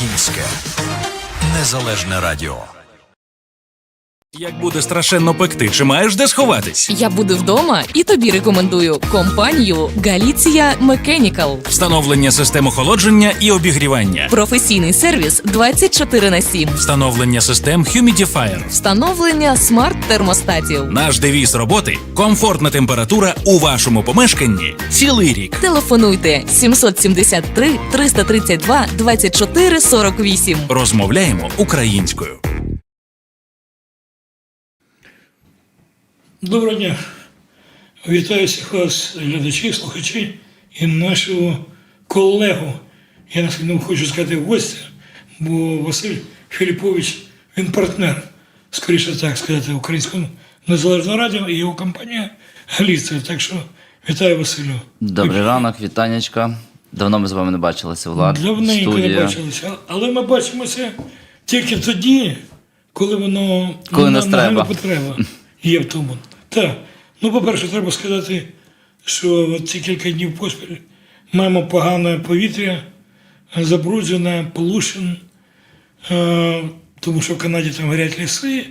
Українське незалежне радіо. Як буде страшенно пекти, чи маєш де сховатись? Я буду вдома і тобі рекомендую компанію Галіція Механікал. Встановлення систем охолодження і обігрівання, Професійний сервіс 24 на 7. встановлення систем Humidifier. Встановлення смарт-термостатів. Наш девіз роботи комфортна температура у вашому помешканні цілий рік. Телефонуйте 773 332 24 48. Розмовляємо українською. Доброго дня. Вітаю всіх вас, глядачі, слухачі і нашого колегу. Я наскільки хочу сказати гостя, бо Василь Філіпович, він партнер, скоріше так сказати, українського незалежного радіо і його компанія Галіція. Так що вітаю Василю. Добрий ранок, вітанечка. Давно ми з вами не бачилися, Влад. Давненько не бачилися, але ми бачимося тільки тоді, коли воно Коли на- нас треба. потреба є в тому. Так. Ну, по-перше, треба сказати, що ці кілька днів поспіль маємо погане повітря, забруднене, полушен, е, тому що в Канаді там горять ліси,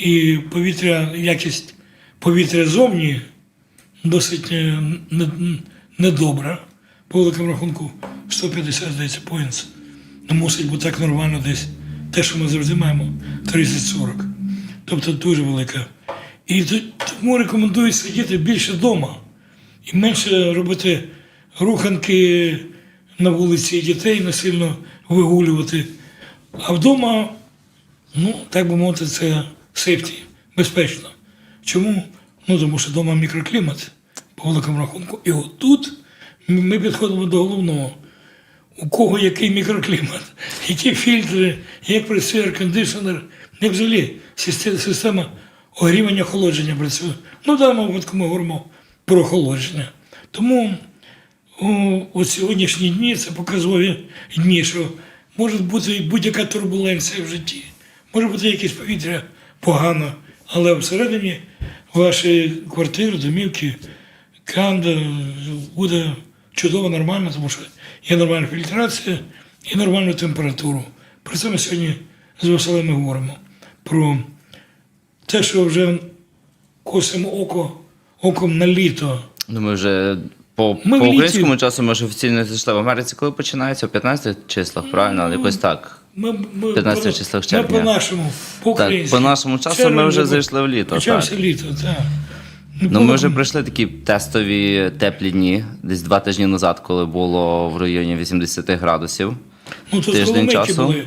і повітря, якість повітря зовні досить е, не- недобра. По великому рахунку 150, здається, поінтс. Не мусить бути так нормально десь. Те, що ми завжди маємо, 30-40. Тобто дуже велика. І тому рекомендую сидіти більше вдома і менше робити руханки на вулиці дітей не сильно вигулювати. А вдома, ну, так би мовити, це сейфті, безпечно. Чому? Ну, тому що вдома мікроклімат по великому рахунку. І отут ми підходимо до головного. У кого який мікроклімат, які фільтри, як працює еркондишнер, як взагалі система, огрівання охолодження працює. Ну, в випадку ми говоримо про охолодження. Тому от сьогоднішні дні це показові дні, що може бути будь-яка турбуленція в житті, може бути якесь повітря погано, але всередині вашої квартири, домівки, канда буде чудово, нормально, тому що є нормальна фільтрація і нормальну температуру. Про це ми сьогодні з Василем говоримо. Про те, що вже косимо око оком на літо. Ну, ми вже по, Ми в по літі. українському часу ми вже офіційно зайшли в Америці, коли починається? У 15 числах, правильно? Але якось так. Ми, ми, 15 по- числах Ми червня. по-нашому, по Так, по нашому часу ми вже зайшли в літо, Почався так. літо, так. Ну, ми вже пройшли такі тестові теплі дні, десь два тижні назад, коли було в районі 80 градусів. ну, то тиждень часу. були.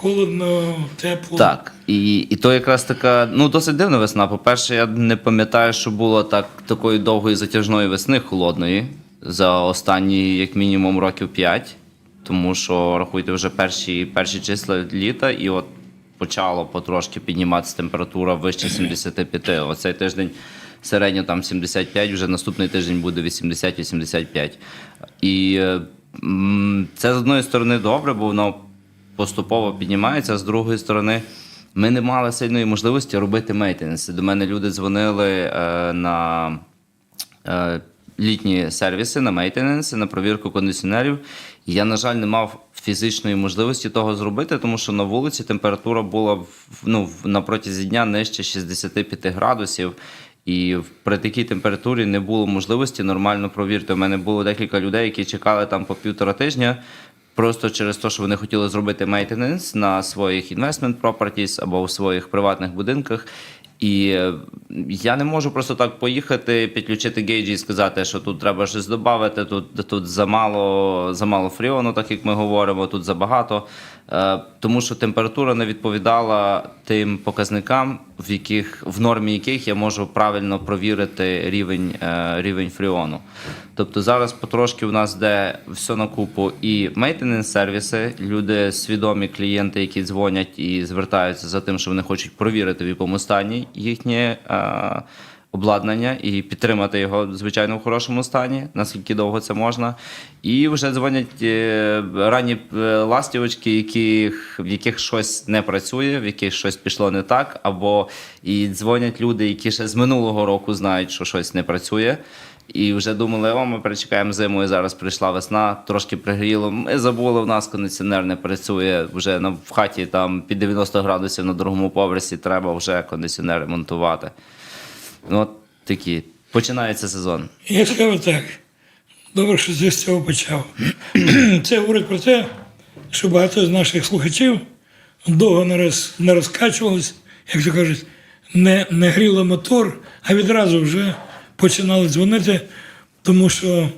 Холодно, тепло. Так, і, і то якраз така, ну досить дивна весна. По-перше, я не пам'ятаю, що було так такої довгої затяжної весни холодної за останні, як мінімум, років 5. Тому що рахуйте вже перші, перші числа літа, і от почало потрошки підніматися температура вище 75. Оцей тиждень середньо там 75, вже наступний тиждень буде 80-85. І це з одної сторони добре, бо воно поступово піднімається. З другої сторони, ми не мали сильної можливості робити мейтенс. До мене люди дзвонили е, на е, літні сервіси, на мейтененси, на провірку кондиціонерів. Я, на жаль, не мав фізичної можливості того зробити, тому що на вулиці температура була ну, на протязі дня нижче 65 градусів. І при такій температурі не було можливості нормально провірити. У мене було декілька людей, які чекали там по півтора тижня, Просто через те, що вони хотіли зробити мейтененс на своїх investment properties або у своїх приватних будинках. І е, я не можу просто так поїхати, підключити гейджі і сказати, що тут треба щось додати, тут, тут замало, замало фріону, так як ми говоримо, тут забагато. Е, Тому що температура не відповідала тим показникам, в яких в нормі яких я можу правильно провірити рівень, е, рівень фріону. Тобто зараз потрошки у нас йде все на купу і мейтененс сервіси, люди свідомі клієнти, які дзвонять і звертаються за тим, що вони хочуть провірити, в якому стані їхнє е, обладнання і підтримати його, звичайно, в хорошому стані, наскільки довго це можна. І вже дзвонять е, ранні е, ластівочки, яких, в яких щось не працює, в яких щось пішло не так, або і дзвонять люди, які ще з минулого року знають, що щось не працює. І вже думали, о, ми перечекаємо зиму, і зараз прийшла весна, трошки пригріло. Ми забули, в нас кондиціонер не працює. Вже на, в хаті там під 90 градусів на другому поверсі треба вже кондиціонер ремонтувати. Ну, от такі. Починається сезон. Я скажу так. Добре, що з цього почав. Це говорить про те, що багато з наших слухачів довго не, роз, не розкачувались, як то кажуть, не, не гріло мотор, а відразу вже починали дзвонити. Тому що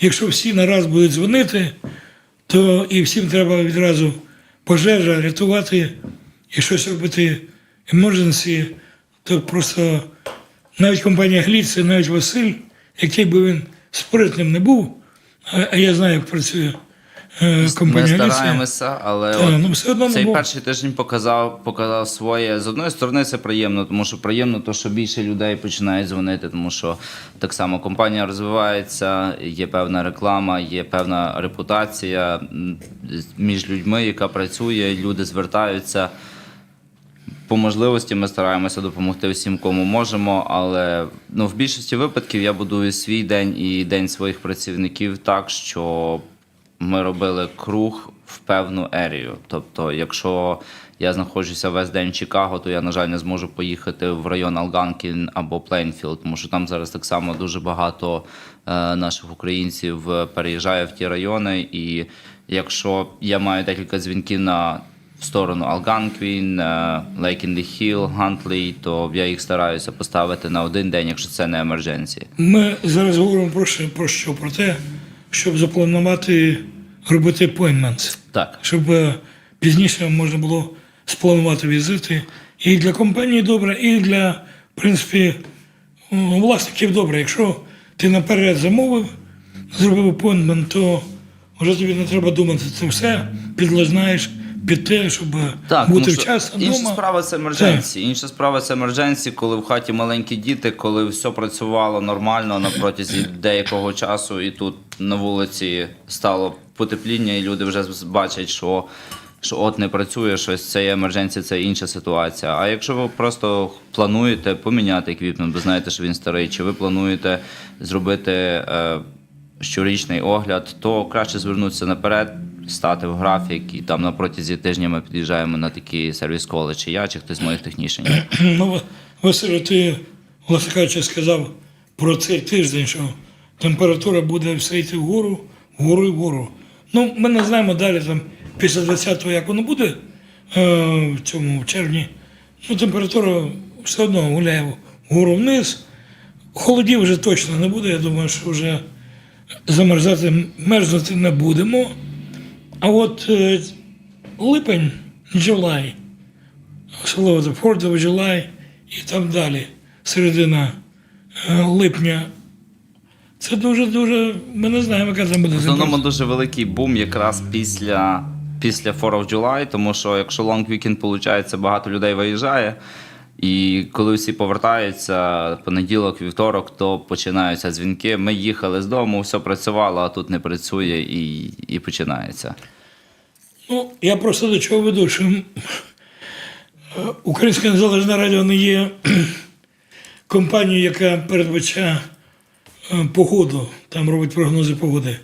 якщо всі нараз будуть дзвонити, то і всім треба відразу пожежа, рятувати і щось робити emergency, то просто навіть компанія Гліце, навіть Василь, який би він спритним не був, а, я знаю, як працює Ми стараємося, але Та, от ну, все одно цей було. перший тиждень показав, показав своє. З одної сторони, це приємно, тому що приємно, то, що більше людей починають дзвонити, тому що так само компанія розвивається, є певна реклама, є певна репутація між людьми, яка працює, люди звертаються. По можливості ми стараємося допомогти всім, кому можемо, але ну, в більшості випадків я будую свій день і день своїх працівників так, що ми робили круг в певну ерію. Тобто, якщо я знаходжуся весь день в Чикаго, то я, на жаль, не зможу поїхати в район Алганкін або Плейнфілд, тому що там зараз так само дуже багато е, наших українців е, переїжджає в ті райони. І якщо я маю декілька дзвінків на в сторону Алганквін, Лейк in the Hill, Гантлі, то я їх стараюся поставити на один день, якщо це не емердженції. Ми зараз говоримо про що? Про те, щоб запланувати робити appointments. Так. щоб е, пізніше можна було спланувати візити. І для компанії добре, і для, в принципі, власників добре. Якщо ти наперед замовив, зробив appointment, то вже тобі не треба думати це все, підлазнаєш під те, щоб Так, бути тому що вчасно інша вдома. справа це емердженсі. Інша справа це емердженсі, коли в хаті маленькі діти, коли все працювало нормально на протязі деякого часу, і тут на вулиці стало потепління, і люди вже бачать, що. Що от не працює щось, це є емердженція, це інша ситуація. А якщо ви просто плануєте поміняти еквіпмент, бо знаєте, що він старий, чи ви плануєте зробити е, щорічний огляд, то краще звернутися наперед, стати в графік, і там на протязі тижня ми під'їжджаємо на такий сервіс коли чи я, чи хтось з моїх технічних. Ну, Василь, ти, власне кажучи, сказав про цей тиждень, що температура буде все йти вгору, вгору і вгору. Ну, ми не знаємо далі, там, після 20-го, як воно буде е, в цьому в червні. Ну, температура все одно гуляє вгору вниз. Холодів вже точно не буде. Я думаю, що вже замерзати, мерзнути не будемо. А от е, липень, July, до 4 of July і там далі, середина е, липня. Це дуже-дуже, ми не знаємо, яка там буде В основному дуже великий бум якраз після, після 4 of July, тому що якщо long weekend, виходить, багато людей виїжджає. І коли всі повертаються, понеділок, вівторок, то починаються дзвінки. Ми їхали з дому, все працювало, а тут не працює і, і починається. Ну, я просто до чого веду, що Українське Незалежне Радіо не є компанією, яка передбачає е, погоду, там робить прогнози погоди.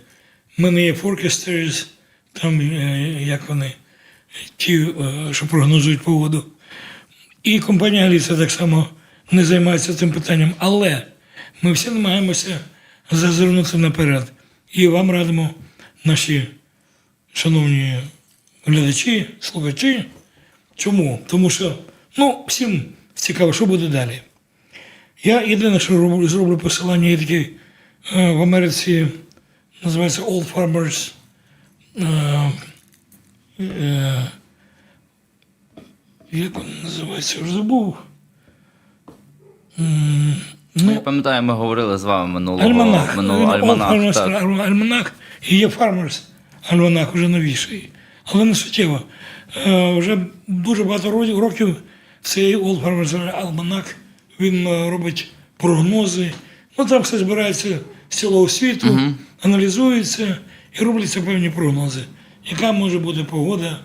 Ми не є forecasters, там е, як вони, ті, е, що прогнозують погоду. І компанія Аліса так само не займається цим питанням. Але ми всі намагаємося зазирнути наперед. І вам радимо, наші шановні глядачі, слухачі. Чому? Тому що ну, всім цікаво, що буде далі. Я єдине, що роблю, зроблю посилання, є такий е, в Америці, називається Old Farmers. Е, е, як він називається? Вже забув. М, Ну, я пам'ятаю, ми говорили з вами минулого Альманах. минулого Old альманах. Farmers Так. Альманах і є Farmers Альманах вже новіший. Але не суттєво. Е, Вже дуже багато ро- років цей Old Farmers Альманах він е, робить прогнози. Ну там все збирається з цілого світу, аналізується і робляться певні прогнози. Яка може бути погода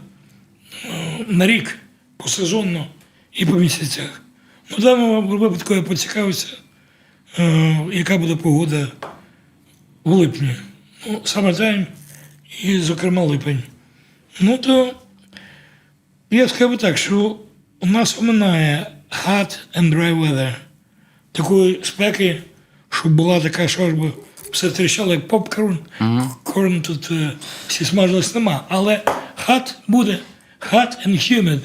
е, на рік, посезонно і по місяцях. Ну, в даному випадку я поцікавився е, яка буде погода в липні. Ну, summertime і, зокрема, липень. Ну то я скажу так, що у нас оминає hot and dry weather. Такої спеки, щоб була така, що ж би все тріщало, як попкорн. Корн тут е, всі смажились нема. Але hot буде hot and humid.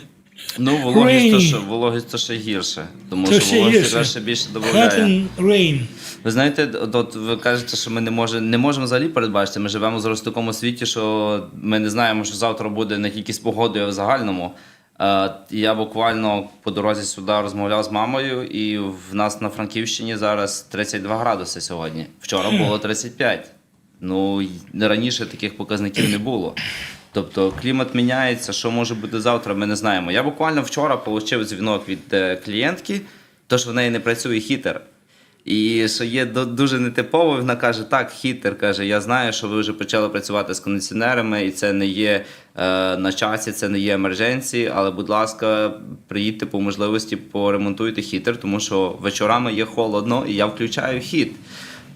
Ну, вологість то Rainy. вологість то ще гірше. Тому То що вологість гірше. якраз ще більше додає. rain. Ви знаєте, от, от ви кажете, що ми не можемо не можемо взагалі передбачити. Ми живемо зараз в такому світі, що ми не знаємо, що завтра буде не тільки з погодою, а в загальному. Е, я буквально по дорозі сюди розмовляв з мамою, і в нас на Франківщині зараз 32 градуси сьогодні. Вчора було 35. Ну й- раніше таких показників не було. Тобто клімат міняється, що може бути завтра, ми не знаємо. Я буквально вчора отримав дзвінок від е, клієнтки, то що в неї не працює хітер. І що є дуже нетипово, вона каже: так, хітер каже, я знаю, що ви вже почали працювати з кондиціонерами, і це не є е, на часі, це не є емердженції, але, будь ласка, приїдьте по можливості, поремонтуйте хітер, тому що вечорами є холодно, і я включаю хіт.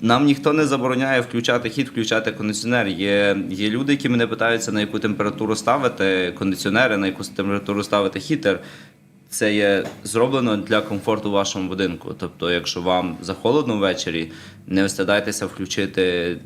Нам ніхто не забороняє включати хід, включати кондиціонер. Є, є люди, які мене питаються, на яку температуру ставити кондиціонери, на яку температуру ставити хітер. Це є зроблено для комфорту вашому будинку. Тобто, якщо вам захолодно ввечері, не встидайтеся включити,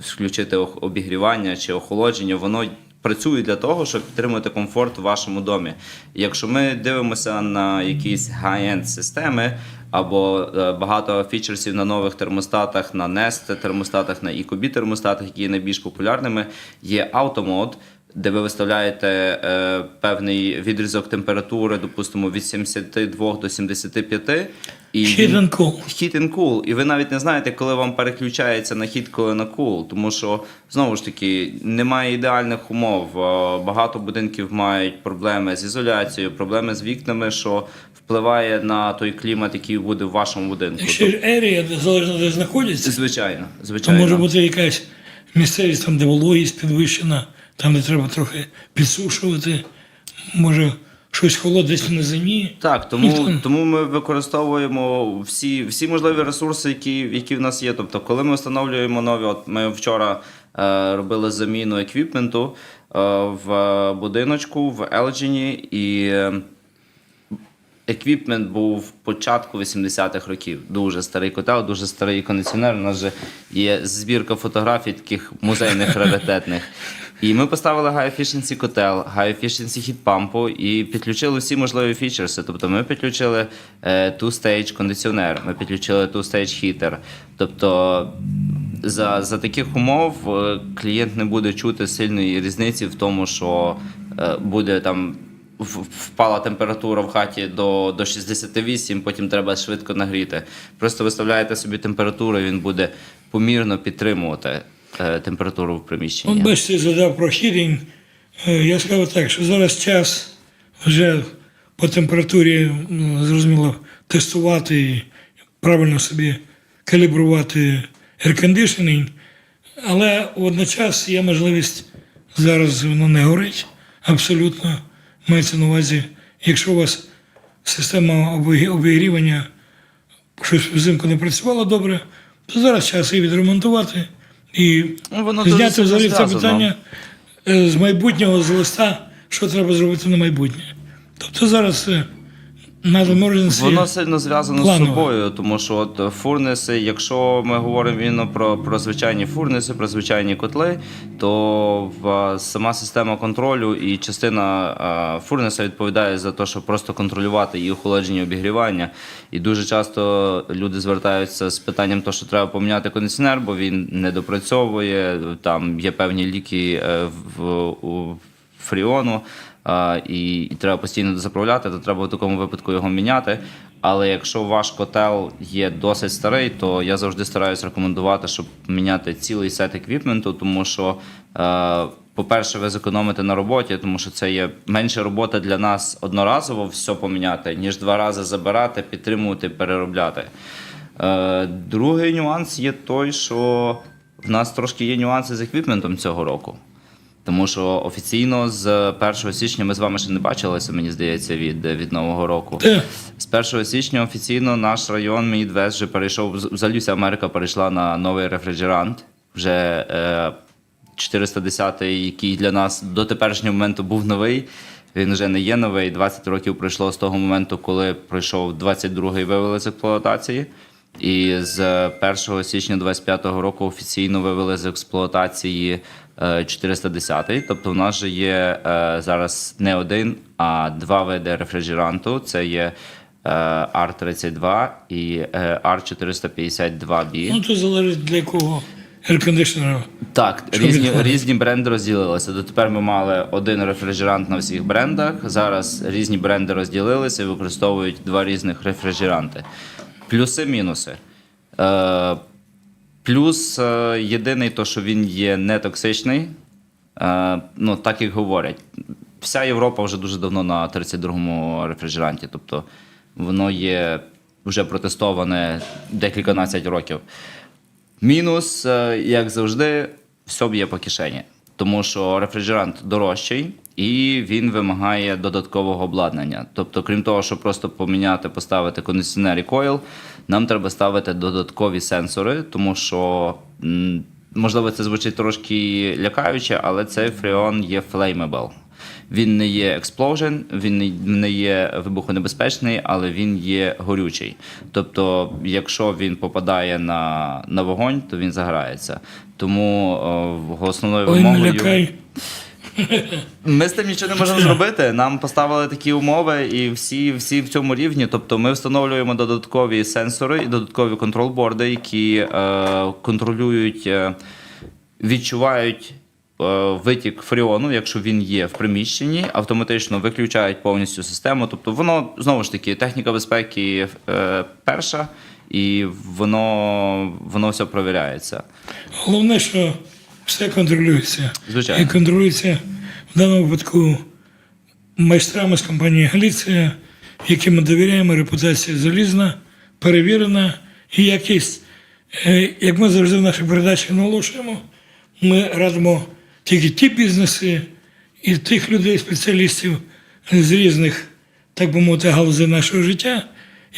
включити обігрівання чи охолодження, воно працює для того, щоб підтримувати комфорт в вашому домі. Якщо ми дивимося на якісь high-end системи або е, багато фічерсів на нових термостатах, на Nest термостатах, на Ecobee термостатах, які є найбільш популярними, є автомод, де ви виставляєте е, певний відрізок температури, допустимо, від 72 до 75. І Heat and cool. Heat and cool. І ви навіть не знаєте, коли вам переключається на хіт, коли на cool. Тому що знову ж таки немає ідеальних умов. Е, Багато будинків мають проблеми з ізоляцією, проблеми з вікнами, що впливає на той клімат, який буде в вашому будинку. Ще ж ерія, залежно де знаходяться, Звичайно, то звичайно. може бути якась місцевість, там, де вологість підвищена, там, де треба трохи підсушувати, може щось холодне десь в низині. Так, тому, тому ми використовуємо всі, всі можливі ресурси, які, які в нас є. Тобто, коли ми встановлюємо нові, от ми вчора е, робили заміну еквіпменту е, в будиночку в Елджині, і е, еквіпмент був початку 80-х років. Дуже старий котел, дуже старий кондиціонер. У нас же є збірка фотографій таких музейних раритетних. І ми поставили High Efficiency котел, High Efficiency Heat пампу і підключили всі можливі фічерси. Тобто ми підключили е, two-stage кондиціонер, ми підключили two-stage heater. Тобто за, за таких умов е, клієнт не буде чути сильної різниці в тому, що е, буде там впала температура в хаті до, до 68, потім треба швидко нагріти. Просто виставляєте собі температуру, він буде помірно підтримувати температуру в приміщенні. От бачите, згадав про хірінг. Я скажу так, що зараз час вже по температурі, ну, зрозуміло, тестувати і правильно собі калібрувати air-conditioning, але водночас є можливість зараз воно не горить абсолютно. Мається на увазі, якщо у вас система обіг- обігрівання щось взимку не працювала добре, то зараз час її відремонтувати і Ну, воно зняти взагалі це питання е, з майбутнього, з листа, що треба зробити на майбутнє. Тобто зараз е, Воно сильно зв'язано з собою, тому що от фурнеси, якщо ми говоримо про, про звичайні фурнеси, про звичайні котли, то сама система контролю і частина фурнеса відповідає за те, щоб просто контролювати і охолодження, і обігрівання. І дуже часто люди звертаються з питанням, то, що треба поміняти кондиціонер, бо він не допрацьовує. Там є певні ліки е, в, фріону. І, і треба постійно заправляти, то треба в такому випадку його міняти. Але якщо ваш котел є досить старий, то я завжди стараюсь рекомендувати, щоб міняти цілий сет еквіпменту, тому що, е, по-перше, ви зекономите на роботі, тому що це є менше робота для нас одноразово все поміняти, ніж два рази забирати, підтримувати, переробляти. Е, другий нюанс є той, що в нас трошки є нюанси з еквіпментом цього року. Тому що офіційно з 1 січня ми з вами ще не бачилися, мені здається, від, від Нового року. З 1 січня офіційно наш район Мідвест вже перейшов. Взагалі вся Америка перейшла на новий рефрижерант. Вже е, 410, який для нас до теперішнього моменту був новий. Він вже не є новий. 20 років пройшло з того моменту, коли пройшов 22-й вивели з експлуатації. І з 1 січня 25-го року офіційно вивели з експлуатації е, 410-й. Тобто в нас же є е, зараз не один, а два види рефрижеранту. Це є е, R32 і е, R452B. ну, то залежить для якого air-кондиціонера. Так, різні, відходить? різні бренди розділилися. Дотепер ми мали один рефрижерант на всіх брендах. Зараз різні бренди розділилися і використовують два різних рефрижеранти. Плюси, мінуси. Е, плюс е, єдиний, то, що він є нетоксичний. Е, ну, так як говорять. Вся Європа вже дуже давно на 32-му рефрижеранті. Тобто воно є вже протестоване декільканадцять років. Мінус, е, як завжди, все б'є по кишені. Тому що рефрижерант дорожчий і він вимагає додаткового обладнання. Тобто, крім того, щоб просто поміняти, поставити кондиціонер і койл, нам треба ставити додаткові сенсори, тому що, можливо, це звучить трошки лякаюче, але цей фреон є flammable. Він не є explosion, він не- є вибухонебезпечний, але він є горючий. Тобто, якщо він попадає на, на вогонь, то він заграється. Тому о, основною Ой, вимогою. Ми з тим нічого не можемо зробити. Нам поставили такі умови, і всі, всі в цьому рівні. Тобто, ми встановлюємо додаткові сенсори і додаткові контрол-борди, які е, контролюють, е, відчувають. Е, Витік фреону, якщо він є в приміщенні, автоматично виключають повністю систему. Тобто, воно знову ж таки техніка безпеки е, перша, і воно, воно все провіряється. Головне, що все контролюється. Звичайно. І контролюється в даному випадку майстрами з компанії Галіція, яким ми довіряємо, репутація залізна, перевірена і якість. Е, Як ми завжди в нашій передачі наголошуємо, ми радимо тільки ті бізнеси і тих людей, спеціалістів з різних, так би мовити, галузей нашого життя,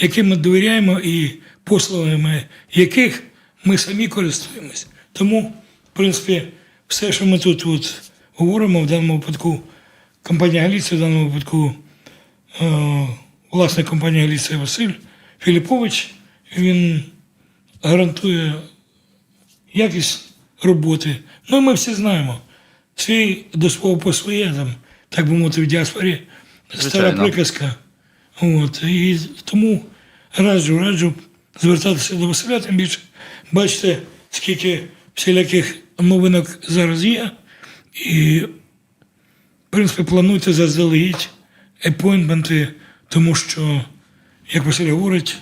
яким ми довіряємо і послугами яких ми самі користуємося. Тому, в принципі, все, що ми тут от говоримо, в даному випадку компанія Галіція, в даному випадку е, власник компанії Галіція Василь Філіпович, він гарантує якість роботи. Ну, ми всі знаємо. Свій до свого по своє, там, так би мовити, в діаспорі стара приказка. От, і тому раджу, раджу звертатися до Василя, тим більше бачите, скільки всіляких новинок зараз є. І, в принципі, плануйте заздалегідь епойнтменти, тому що, як Василь говорить,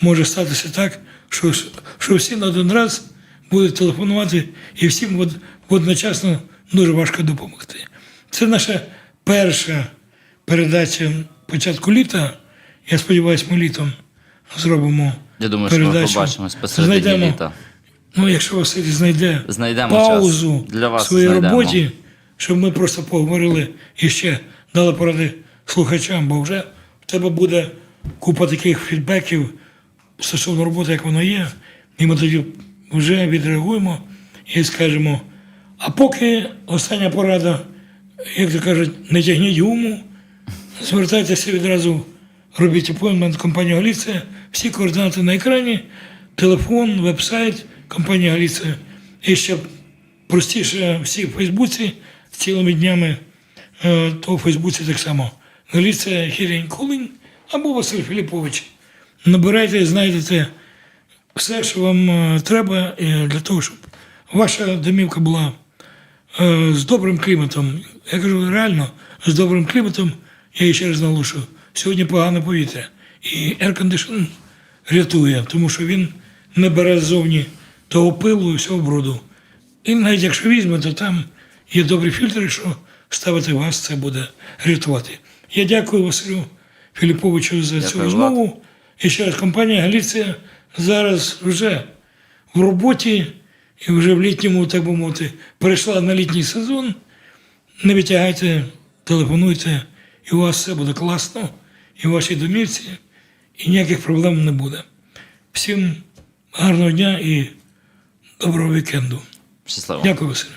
може статися так, що, що всі на один раз будуть телефонувати і всім одночасно дуже важко допомогти. Це наша перша передача початку літа. Я сподіваюся, ми літом зробимо. Я думаю, що ми передачу. побачимось посередині Знайдемо, літа. Ну, якщо Василь знайде Знайдемо паузу час. Для вас в своїй знайдемо. роботі, щоб ми просто поговорили і ще дали поради слухачам, бо вже в тебе буде купа таких фідбеків стосовно роботи, як воно є, і ми тоді вже відреагуємо і скажемо. А поки остання порада, як то кажуть, не тягніть гуму, звертайтеся відразу, робіть апойнтмент компанії Галіція, всі координати на екрані, телефон, веб-сайт компанії Галіція. І ще простіше всі в Фейсбуці цілими днями, е, то в Фейсбуці так само. Галіція Хірень Кулинь або Василь Філіпович. Набирайте, знайдете все, що вам е, треба е, для того, щоб ваша домівка була з добрим кліматом. Я кажу реально, з добрим кліматом, я її ще раз наголошую, сьогодні погане повітря. І air-condition рятує, тому що він не бере ззовні того пилу і всього бруду. І навіть якщо візьме, то там є добрі фільтри, що ставити вас, це буде рятувати. Я дякую Василю Філіповичу за цю розмову. І ще раз, компанія Галіція зараз вже в роботі і вже в літньому, так би мовити, перейшла на літній сезон. Не витягайте, телефонуйте, і у вас все буде класно, і у вашій домівці, і ніяких проблем не буде. Всім гарного дня і доброго вікенду. Щасливо. Дякую, Василь.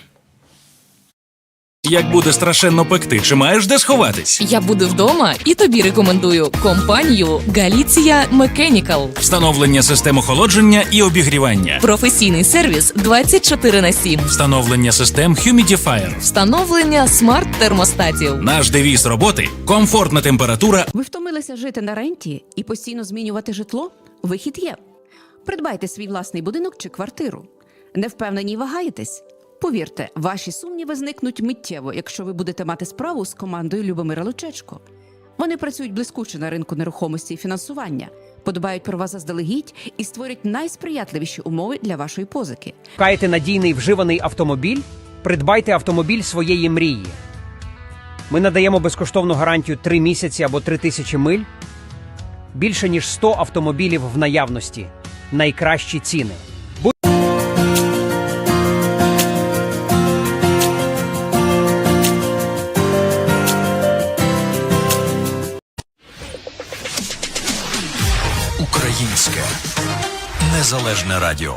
Як буде страшенно пекти, чи маєш де сховатись? Я буду вдома і тобі рекомендую компанію Галіція Мекенікал. Встановлення систем охолодження і обігрівання. Професійний сервіс 24 на 7. Встановлення систем Humidifier. Встановлення смарт-термостатів. Наш девіз роботи комфортна температура Ви втомилися жити на ренті і постійно змінювати житло? Вихід є. Придбайте свій власний будинок чи квартиру. Не впевнені вагаєтесь? Повірте, ваші сумніви зникнуть миттєво, якщо ви будете мати справу з командою Любомира Лучечко. Вони працюють блискуче на ринку нерухомості і фінансування, подбають про вас заздалегідь і створять найсприятливіші умови для вашої позики. Шукаєте надійний вживаний автомобіль? Придбайте автомобіль своєї мрії. Ми надаємо безкоштовну гарантію 3 місяці або 3 тисячі миль. Більше ніж 100 автомобілів в наявності. Найкращі ціни. Незалежне радіо.